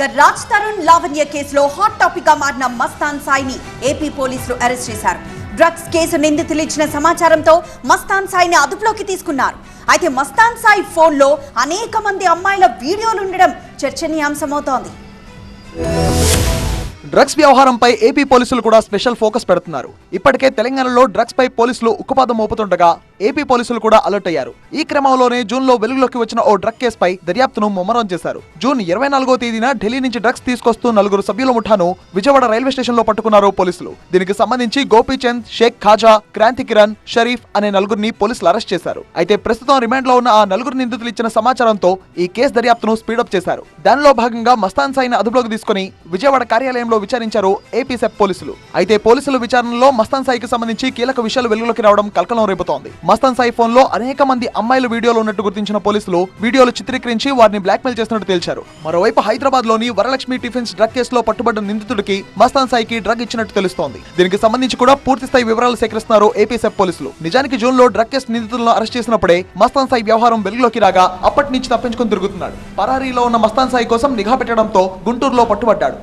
ఇక రాజ్ తరుణ్ లావణ్య కేసులో హాట్ టాపిక్గా మారిన మస్తాన్ సాయిని ఏపీ పోలీసులు అరెస్ట్ చేశారు. డ్రగ్స్ కేసు నిందితులు ఇచ్చిన సమాచారంతో మస్తాన్ సాయిని అదుపులోకి తీసుకున్నారు. అయితే మస్తాన్ సాయి ఫోన్లో అనేక మంది అమ్మాయిల వీడియోలు ఉండడం చర్చనీయాంశమవుతోంది. డ్రగ్స్ వ్యవహారంపై ఏపీ పోలీసులు కూడా స్పెషల్ ఫోకస్ పెడుతున్నారు. ఇప్పటికే తెలంగాణలో డ్రగ్స్ పై పోలీసులు ఉక్కుపాదం మోపుతుండగా ఏపీ పోలీసులు కూడా అలర్ట్ అయ్యారు. ఈ క్రమంలోనే జూన్లో వెలుగులోకి వచ్చిన ఓ డ్రగ్ కేసుపై దర్యాప్తును ముమ్మరం చేశారు. జూన్ ఇరవై నాలుగో తేదీన ఢిల్లీ నుంచి డ్రగ్స్ తీసుకొస్తూ నలుగురు సభ్యుల ముఠాను విజయవాడ రైల్వే స్టేషన్లో పట్టుకున్నారు పోలీసులు. దీనికి సంబంధించి గోపీచంద్ షేక్ ఖాజా క్రాంతి కిరణ్ షరీఫ్ అనే నలుగురిని పోలీసులు అరెస్ట్ చేశారు. అయితే ప్రస్తుతం రిమాండ్లో ఉన్న ఆ నలుగురు నిందితులు ఇచ్చిన సమాచారంతో ఈ కేసు దర్యాప్తును స్పీడప్ చేశారు. దానిలో భాగంగా మస్తాన్ సాయిని అదుపులోకి తీసుకుని విజయవాడ కార్యాలయంలో విచారించారు ఏపీ సెప్ పోలీసులు. అయితే పోలీసుల విచారణలో మస్తాన్ సాయికి సంబంధించి కీలక విషయాలు వెలుగులోకి రావడం కలకలం రేపుతోంది. మస్తాన్ సాయి ఫోన్లో అనేక మంది అమ్మాయిల వీడియోలు ఉన్నట్టు గుర్తించిన పోలీసులు వీడియోలు చిత్రీకరించి వారిని బ్లాక్మెయిల్ చేస్తున్నట్టు తేల్చారు. మరోవైపు హైదరాబాద్లోని వరలక్ష్మి టిఫిన్స్ డ్రగ్ కేసులో పట్టుబడ్డ నిందితుడికి మస్తాన్ సాయికి డ్రగ్ ఇచ్చినట్టు తెలుస్తోంది. దీనికి సంబంధించి కూడా పూర్తి స్థాయి వివరాలు సేకరిస్తున్నారు ఏపీ సెప్ పోలీసులు. నిజానికి జూన్లో డ్రగ్ కేసు నిందితులను అరెస్ట్ చేసినప్పుడే మస్తాన్ సాయి వ్యవహారం వెలుగులోకి రాగా అప్పటి నుంచి తప్పించుకొని తిరుగుతున్నాడు. పరారీలో ఉన్న మస్తాన్ సాయి కోసం నిఘా పెట్టడంతో గుంటూరులో పట్టుబడ్డాడు.